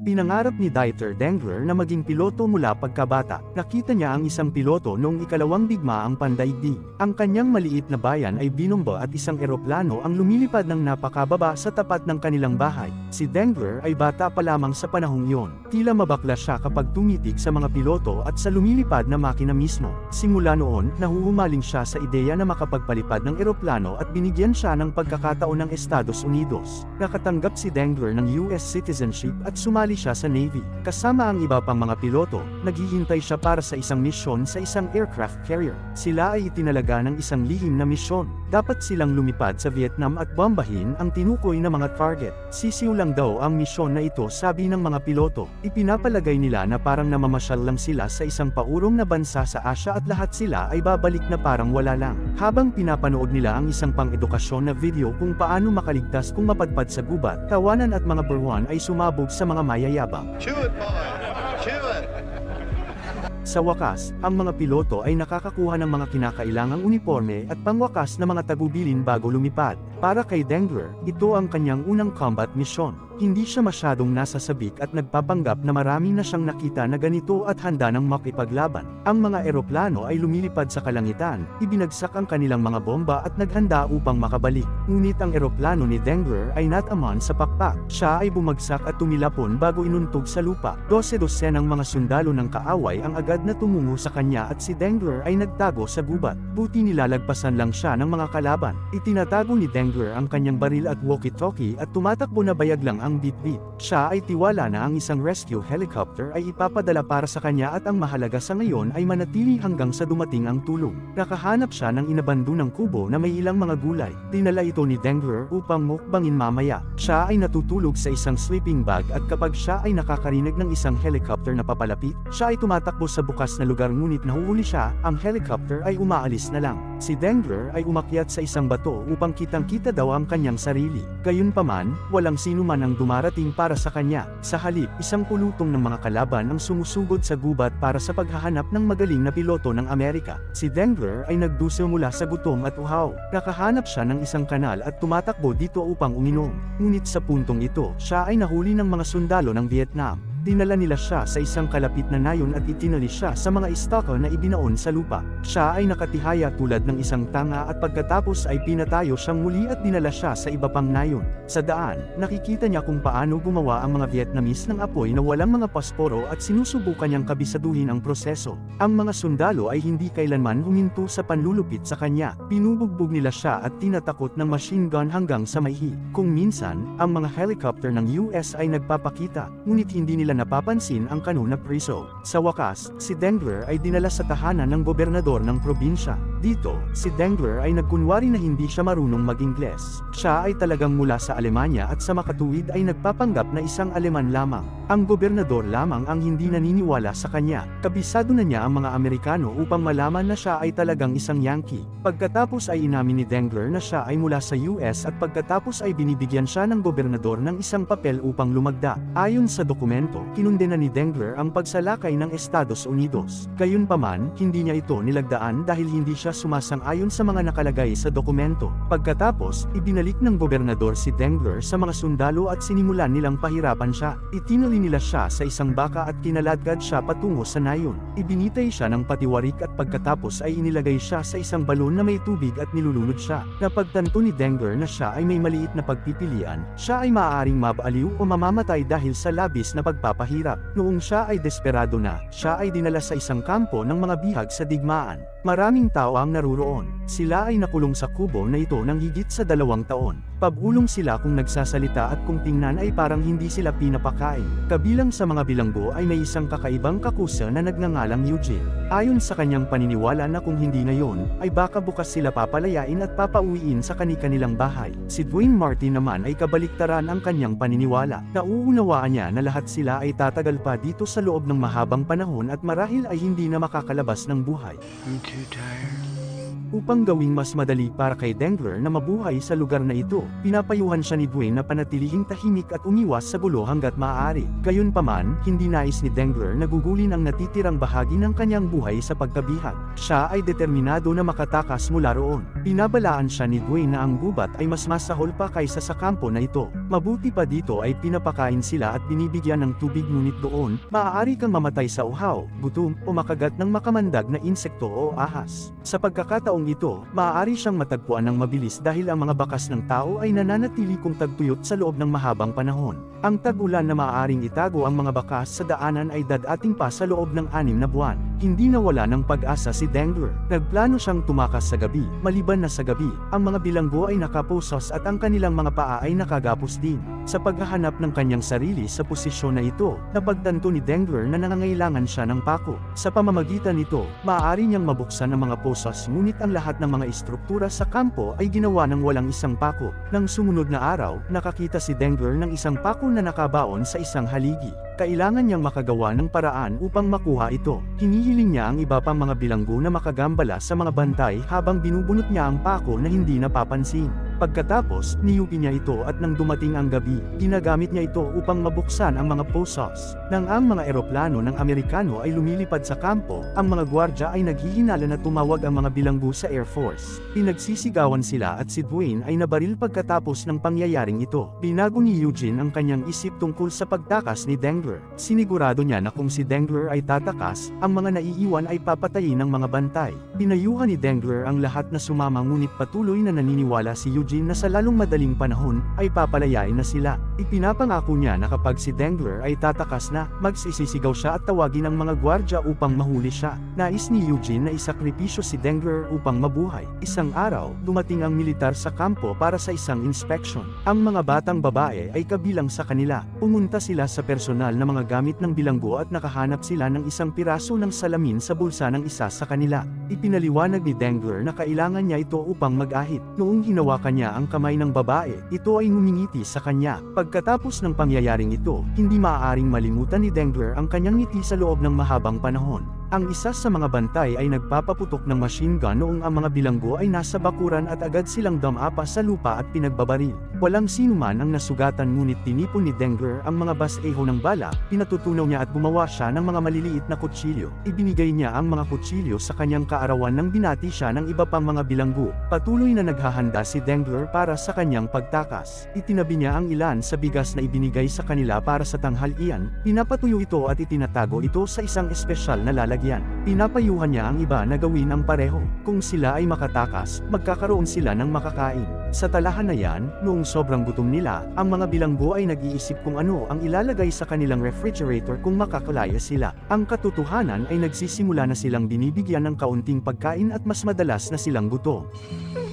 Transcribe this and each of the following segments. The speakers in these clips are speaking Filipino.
Pinangarap ni Dieter Dengler na maging piloto mula pagkabata. Nakita niya ang isang piloto noong ikalawang digmaang pandaigdig. Ang kanyang maliit na bayan ay binombo at isang eroplano ang lumilipad ng napakababa sa tapat ng kanilang bahay. Si Dengler ay bata pa lamang sa panahong iyon. Tila mabakla siya kapag tumitig sa mga piloto at sa lumilipad na makina mismo. Simula noon, nahuhumaling siya sa ideya na makapagpalipad ng eroplano at binigyan siya ng pagkakataon ng Estados Unidos. Nakatanggap si Dengler ng US citizenship at sumali siya sa Navy. Kasama ang iba pang mga piloto, naghihintay siya para sa isang misyon sa isang aircraft carrier. Sila ay itinalaga ng isang lihim na misyon. Dapat silang lumipad sa Vietnam at bombahin ang tinukoy na mga target. Sisiw lang daw ang misyon na ito sabi ng mga piloto. Ipinapalagay nila na parang namamasyal lang sila sa isang paurong na bansa sa Asia at lahat sila ay babalik na parang wala lang. Habang pinapanood nila ang isang pang-edukasyon na video kung paano makaligtas kung mapadpad sa gubat, tawanan at mga berwan ay sumabog sa mga mayayabang. Chew it, boy. Chew it. Sa wakas, ang mga piloto ay nakakakuha ng mga kinakailangang uniforme at pangwakas na mga tagubilin bago lumipad. Para kay Dengler, ito ang kanyang unang combat mission. Hindi siya masyadong nasa sabik at nagpapanggap na marami na siyang nakita na ganito at handa ng makipaglaban. Ang mga eroplano ay lumilipad sa kalangitan, ibinagsak ang kanilang mga bomba at naghanda upang makabalik. Ngunit ang eroplano ni Dengler ay nataman sa pakpak. Siya ay bumagsak at tumilapon bago inuntog sa lupa. Dose-dose ng mga sundalo ng kaaway ang agad na tumungo sa kanya at si Dengler ay nagtago sa gubat. Buti nilalagpasan lang siya ng mga kalaban. Itinatago ni Dengler ang kanyang baril at walkie-talkie at tumatakbo na bayag lang ang beat-beat. Siya ay tiwala na ang isang rescue helicopter ay ipapadala para sa kanya at ang mahalaga sa ngayon ay manatili hanggang sa dumating ang tulong. Nakahanap siya ng inabandonang kubo na may ilang mga gulay. Dinala ito ni Dengler upang mukbangin mamaya. Siya ay natutulog sa isang sleeping bag at kapag siya ay nakakarinig ng isang helicopter na papalapit, siya ay tumatakbo sa bukas na lugar ngunit nahuhuli siya, ang helicopter ay umaalis na lang. Si Dengler ay umakyat sa isang bato upang kitang-kita daw ang kanyang sarili. Gayunpaman, walang sino man ang dumarating para sa kanya. Sa halip, isang pulutong ng mga kalaban ang sumusugod sa gubat para sa paghahanap ng magaling na piloto ng Amerika. Si Dengler ay nagdusa mula sa gutom at uhaw. Nakahanap siya ng isang kanal at tumatakbo dito upang uminom. Ngunit sa puntong ito, siya ay nahuli ng mga sundalo ng Vietnam. Dinala nila siya sa isang kalapit na nayon at itinali siya sa mga stalker na ibinaon sa lupa. Siya ay nakatihaya tulad ng isang tanga at pagkatapos ay pinatayo siyang muli at dinala siya sa iba pang nayon. Sa daan, nakikita niya kung paano gumawa ang mga Vietnamese ng apoy na walang mga pasporo at sinusubukan niyang kabisaduhin ang proseso. Ang mga sundalo ay hindi kailanman huminto sa panlulupit sa kanya. Pinubugbog nila siya at tinatakot ng machine gun hanggang sa maihi. Kung minsan, ang mga helicopter ng US ay nagpapakita, ngunit hindi nila napapansin ang kanuna priso. Sa wakas, si Dengler ay dinala sa tahanan ng gobernador ng probinsya. Dito, si Dengler ay nagkunwari na hindi siya marunong mag-Ingles. Siya ay talagang mula sa Alemanya at sa makatuwid ay nagpapanggap na isang Aleman lamang. Ang gobernador lamang ang hindi naniniwala sa kanya. Kabisado na niya ang mga Amerikano upang malaman na siya ay talagang isang Yankee. Pagkatapos ay inamin ni Dengler na siya ay mula sa US at pagkatapos ay binibigyan siya ng gobernador ng isang papel upang lumagda. Ayon sa dokumento, kinundena ni Dengler ang pagsalakay ng Estados Unidos. Gayunpaman, hindi niya ito nilagdaan dahil hindi siya sumasang-ayon sa mga nakalagay sa dokumento. Pagkatapos, ibinalik ng gobernador si Dengler sa mga sundalo at sinimulan nilang pahirapan siya. Itinali nila siya sa isang baka at kinaladkad siya patungo sa nayon. Ibinitay siya ng patiwarik at pagkatapos ay inilagay siya sa isang balon na may tubig at nilulunod siya. Napagtanto ni Dengler na siya ay may maliit na pagpipilian, siya ay maaaring mabaliw o mamamatay dahil sa labis na pagpapahirap. Noong siya ay desperado na, siya ay dinala sa isang kampo ng mga bihag sa digmaan. Maraming tao ang naruroon. Sila ay nakulong sa kubo na ito ng higit sa dalawang taon. Pabulong sila kung nagsasalita at kung tingnan ay parang hindi sila pinapakain. Kabilang sa mga bilanggo ay may isang kakaibang kakusa na nagngangalang Eugene. Ayon sa kanyang paniniwala na kung hindi ngayon, ay baka bukas sila papalayain at papauwiin sa kani-kanilang bahay. Si Dwayne Martin naman ay kabaliktaran ang kanyang paniniwala. Nauunawaan niya na lahat sila ay tatagal pa dito sa loob ng mahabang panahon at marahil ay hindi na makakalabas ng buhay. I'm too tired. Upang gawing mas madali para kay Dengler na mabuhay sa lugar na ito, pinapayuhan siya ni Dwayne na panatilihing tahimik at umiwas sa gulo hanggat maaari. Gayunpaman, hindi nais ni Dengler na gugulin ang natitirang bahagi ng kanyang buhay sa pagkabihag. Siya ay determinado na makatakas mula roon. Binabalaan siya ni Dwayne na ang gubat ay mas masahol pa kaysa sa kampo na ito. Mabuti pa dito ay pinapakain sila at binibigyan ng tubig ngunit doon, maaari kang mamatay sa uhaw, gutom, o makagat ng makamandag na insekto o ahas. Sa pagkakataong ito, maaari siyang matagpuan ng mabilis dahil ang mga bakas ng tao ay nananatili kung tagtuyot sa loob ng mahabang panahon. Ang tag-ulan na maaaring itago ang mga bakas sa daanan ay dadating pa sa loob ng anim na buwan. Hindi nawala ng pag-asa si Dengler. Nagplano siyang tumakas sa gabi, maliban na sa gabi, ang mga bilanggo ay nakapusos at ang kanilang mga paa ay nakagapos din. Sa paghahanap ng kanyang sarili sa posisyon na ito, napagtanto ni Dengler na nangangailangan siya ng pako. Sa pamamagitan nito, maaari niyang mabuksan ang mga pusos ngunit ang lahat ng mga istruktura sa kampo ay ginawa ng walang isang pako. Nang sumunod na araw, nakakita si Dengler ng isang pako na nakabaon sa isang haligi. Kailangan niyang makagawa ng paraan upang makuha ito. Hinihiling niya ang iba pang mga bilanggo na makagambala sa mga bantay habang binubunot niya ang pako na hindi napapansin. Pagkatapos, niyupi niya ito at nang dumating ang gabi, ginagamit niya ito upang mabuksan ang mga pusos. Nang ang mga eroplano ng Amerikano ay lumilipad sa kampo, ang mga gwardya ay naghihinala na tumawag ang mga bilanggo sa Air Force. Pinagsisigawan sila at si Dwayne ay nabaril pagkatapos ng pangyayaring ito. Binago ni Eugene ang kanyang isip tungkol sa pagtakas ni Dengler. Sinigurado niya na kung si Dengler ay tatakas, ang mga naiiwan ay papatayin ng mga bantay. Pinayuhan ni Dengler ang lahat na sumama ngunit patuloy na naniniwala si Eugene na sa lalong madaling panahon, ay papalayain na sila. Ipinapangako niya na kapag si Dengler ay tatakas na, magsisisigaw siya at tawagin ang mga gwardya upang mahuli siya. Nais ni Eugene na isakripisyo si Dengler upang mabuhay. Isang araw, dumating ang militar sa kampo para sa isang inspection. Ang mga batang babae ay kabilang sa kanila. Pumunta sila sa personal na mga gamit ng bilanggo at nakahanap sila ng isang piraso ng salamin sa bulsa ng isa sa kanila. Ipinaliwanag ni Dengler na kailangan niya ito upang mag-ahit. Noong hinawakan niya ang kamay ng babae, ito ay ngumingiti sa kanya. Pagkatapos ng pangyayaring ito, hindi maaaring malimutan ni Dengler ang kanyang ngiti sa loob ng mahabang panahon. Ang isa sa mga bantay ay nagpapaputok ng machine gun noong ang mga bilanggo ay nasa bakuran at agad silang damapa sa lupa at pinagbabaril. Walang sinuman ang nasugatan ngunit tinipon ni Dengler ang mga baseho ng bala, pinatutunaw niya at gumawa siya ng mga maliliit na kutsilyo. Ibinigay niya ang mga kutsilyo sa kanyang kaarawan nang binati siya ng iba pang mga bilanggo. Patuloy na naghahanda si Dengler para sa kanyang pagtakas. Itinabi niya ang ilan sa bigas na ibinigay sa kanila para sa tanghalian, pinapatuyo ito at itinatago ito sa isang espesyal na lalagyan. Pinapayuhan niya ang iba na gawin ang pareho. Kung sila ay makatakas, magkakaroon sila ng makakain. Sa talahan na yan, noong sobrang gutom nila, ang mga bilanggo ay nag-iisip kung ano ang ilalagay sa kanilang refrigerator kung makakalaya sila. Ang katotohanan ay nagsisimula na silang binibigyan ng kaunting pagkain at mas madalas na silang gutom.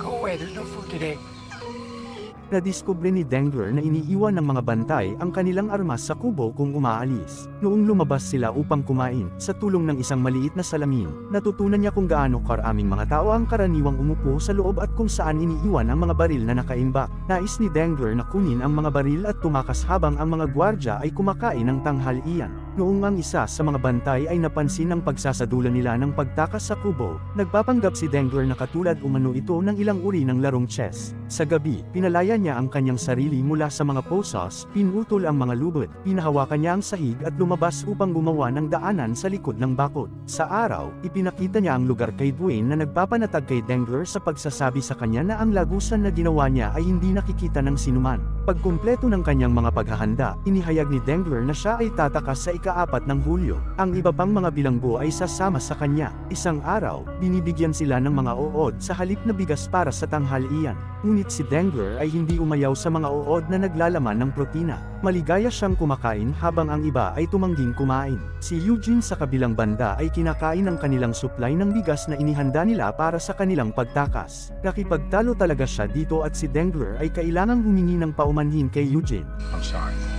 Go away, there's no food today. Nadiskubre ni Dengler na iniiwan ng mga bantay ang kanilang armas sa kubo kung umaalis. Noong lumabas sila upang kumain, sa tulong ng isang maliit na salamin, natutunan niya kung gaano karaming mga tao ang karaniwang umupo sa loob at kung saan iniiwan ang mga baril na nakaimbak. Nais ni Dengler na kunin ang mga baril at tumakas habang ang mga gwardya ay kumakain ng tanghalian. Noong ang isa sa mga bantay ay napansin ang pagsasadula nila ng pagtakas sa kubo, nagpapanggap si Dengler na katulad umano ito ng ilang uri ng larong chess. Sa gabi, pinalaya niya ang kanyang sarili mula sa mga posas, pinutol ang mga lubot, pinahawakan niya ang sahig at lumabas upang gumawa ng daanan sa likod ng bakod. Sa araw, ipinakita niya ang lugar kay Dwayne na nagpapanatag kay Dengler sa pagsasabi sa kanya na ang lagusan na ginawa niya ay hindi nakikita ng sinuman. Pagkumpleto ng kanyang mga paghahanda, inihayag ni Dengler na siya ay tatakas sa ikaapat ng Hulyo. Ang iba pang mga bilanggo ay sasama sa kanya. Isang araw, binibigyan sila ng mga uod sa halip na bigas para sa tanghalian. Ngunit si Dengler ay hindi umayaw sa mga uod na naglalaman ng protina. Maligaya siyang kumakain habang ang iba ay tumangging kumain. Si Eugene sa kabilang banda ay kinakain ang kanilang supply ng bigas na inihanda nila para sa kanilang pagtakas. Nakipagtalo talaga siya dito at si Dengler ay kailangang humingi ng paumanhin kay Eugene. I'm sorry.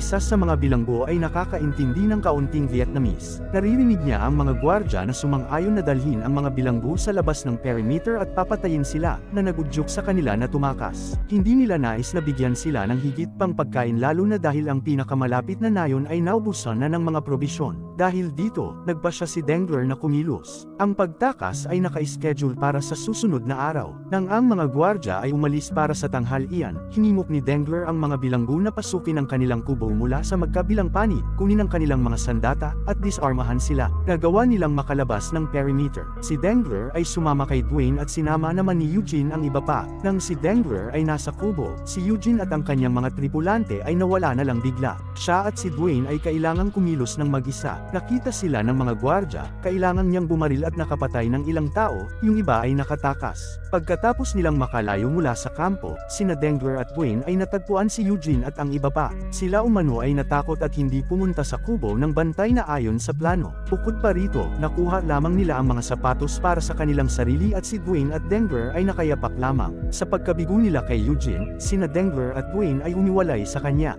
Isa sa mga bilanggo ay nakakaintindi ng kaunting Vietnamese. Naririnig niya ang mga gwardya na sumang-ayon na dalhin ang mga bilanggo sa labas ng perimeter at papatayin sila, na nagudyok sa kanila na tumakas. Hindi nila nais na bigyan sila ng higit pang pagkain lalo na dahil ang pinakamalapit na nayon ay naubusan na ng mga probisyon. Dahil dito, nagpa siya si Dengler na kumilos. Ang pagtakas ay naka-schedule para sa susunod na araw. Nang ang mga gwardya ay umalis para sa tanghalian, hinimok ni Dengler ang mga bilanggo na pasukin ang kanilang kubo mula sa magkabilang panig, kunin ang kanilang mga sandata, at disarmahan sila. Gagawa nilang makalabas ng perimeter. Si Dengler ay sumama kay Dwayne at sinama naman ni Eugene ang iba pa. Nang si Dengler ay nasa kubo, si Eugene at ang kanyang mga tripulante ay nawala na lang bigla. Siya at si Dwayne ay kailangang kumilos ng mag-isa. Nakita sila ng mga gwardya, kailangan niyang bumaril at nakapatay ng ilang tao, yung iba ay nakatakas. Pagkatapos nilang makalayo mula sa kampo, sina Dengler at Dwayne ay natagpuan si Eugene at ang iba pa. Sila umano ay natakot at hindi pumunta sa kubo ng bantay na ayon sa plano. Bukod pa rito, nakuha lamang nila ang mga sapatos para sa kanilang sarili at si Dwayne at Dengler ay nakayapak lamang. Sa pagkabigo nila kay Eugene, sina Dengler at Dwayne ay umiwalay sa kanya.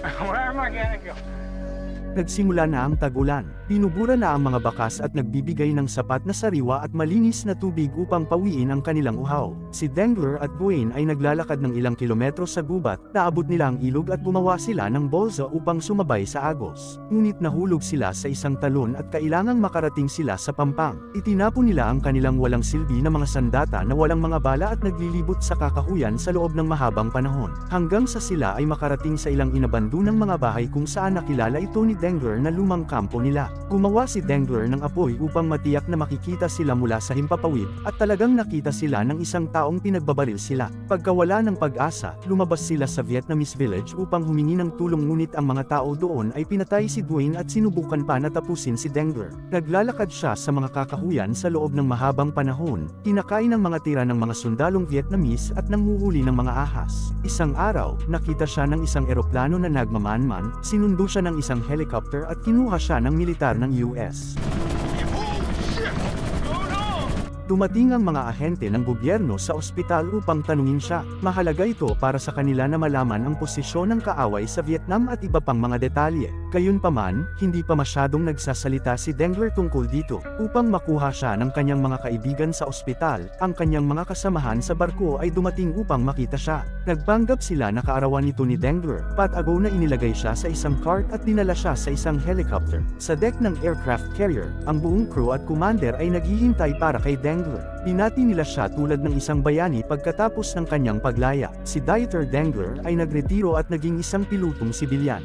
Where am I gonna go? Nagsimula na ang tag-ulan. Pinubura na ang mga bakas at nagbibigay ng sapat na sariwa at malinis na tubig upang pawiin ang kanilang uhaw. Si Dengler at Dwayne ay naglalakad ng ilang kilometro sa gubat, naabot nila ang ilog at gumawa sila ng bolsa upang sumabay sa agos. Ngunit nahulog sila sa isang talon at kailangang makarating sila sa pampang. Itinapon nila ang kanilang walang silbi na mga sandata na walang mga bala at naglilibot sa kakahuyan sa loob ng mahabang panahon. Hanggang sa sila ay makarating sa ilang inabandunang mga bahay kung saan nakilala ito ni Dengler na lumang kampo nila. Gumawa si Dengler ng apoy upang matiyak na makikita sila mula sa himpapawid, at talagang nakita sila ng isang taong pinagbabaril sila. Pagkawala ng pag-asa, lumabas sila sa Vietnamese village upang humingi ng tulong ngunit ang mga tao doon ay pinatay si Dwayne at sinubukan pa na tapusin si Dengler. Naglalakad siya sa mga kakahuyan sa loob ng mahabang panahon, kinakain ng mga tira ng mga sundalong Vietnamese at nanguhuli ng mga ahas. Isang araw, nakita siya ng isang eroplano na nagmamanman, sinundo siya ng isang helicopter at kinuha siya ng militar ng US. Dumating ang mga ahente ng gobyerno sa ospital upang tanungin siya. Mahalaga ito para sa kanila na malaman ang posisyon ng kaaway sa Vietnam at iba pang mga detalye. Gayunpaman, hindi pa masyadong nagsasalita si Dengler tungkol dito. Upang makuha siya ng kanyang mga kaibigan sa ospital, ang kanyang mga kasamahan sa barko ay dumating upang makita siya. Nagpanggap sila na kaarawan nito ni Dengler, patago na inilagay siya sa isang cart at dinala siya sa isang helicopter. Sa deck ng aircraft carrier, ang buong crew at commander ay naghihintay para kay Dengler. Binati nila siya tulad ng isang bayani pagkatapos ng kanyang paglaya. Si Dieter Dengler ay nagretiro at naging isang pilutong sibilyan.